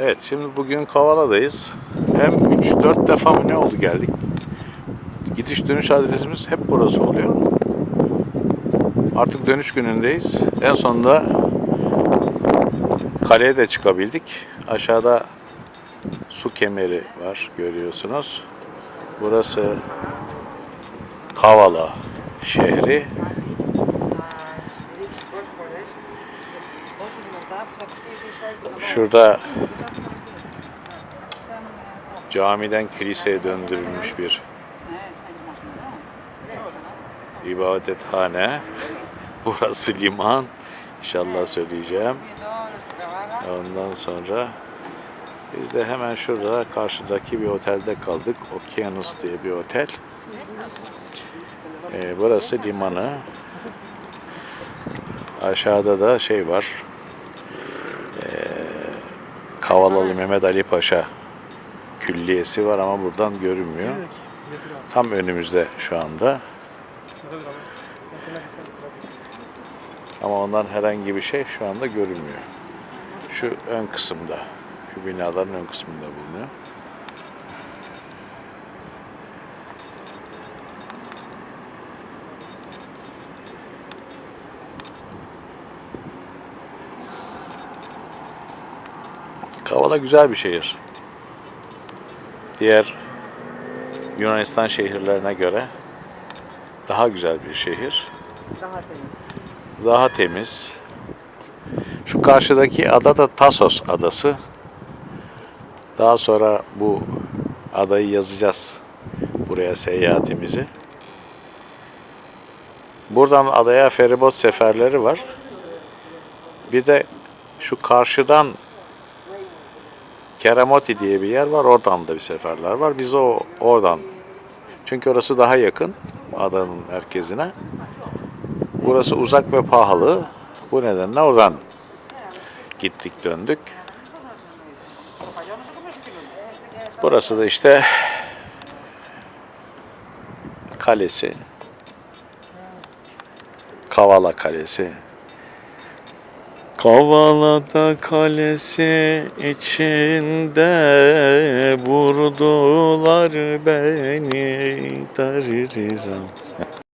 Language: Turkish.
Evet şimdi bugün Kavala'dayız. Hem 3-4 defa mı ne oldu geldik. Gidiş dönüş adresimiz hep burası oluyor. Artık dönüş günündeyiz. En sonunda kaleye de çıkabildik. Aşağıda su kemeri var görüyorsunuz. Burası Kavala şehri. Şurada camiden kiliseye döndürülmüş bir ibadethane. Burası liman. İnşallah söyleyeceğim. Ondan sonra biz de hemen şurada karşıdaki bir otelde kaldık. Okyanus diye bir otel. Ee, burası limanı. Aşağıda da şey var. Kavalalı Mehmet Ali Paşa külliyesi var ama buradan görünmüyor. Tam önümüzde şu anda. Ama ondan herhangi bir şey şu anda görünmüyor. Şu ön kısımda, şu binaların ön kısmında bulunuyor. Kavala güzel bir şehir. Diğer Yunanistan şehirlerine göre daha güzel bir şehir. Daha temiz. Daha temiz. Şu karşıdaki ada da Tasos adası. Daha sonra bu adayı yazacağız. Buraya seyahatimizi. Buradan adaya feribot seferleri var. Bir de şu karşıdan Keramoti diye bir yer var. Oradan da bir seferler var. Biz o oradan. Çünkü orası daha yakın adanın merkezine. Burası uzak ve pahalı. Bu nedenle oradan gittik döndük. Burası da işte kalesi. Kavala Kalesi. Kavala'da kalesi içinde vurdular beni. Daririram.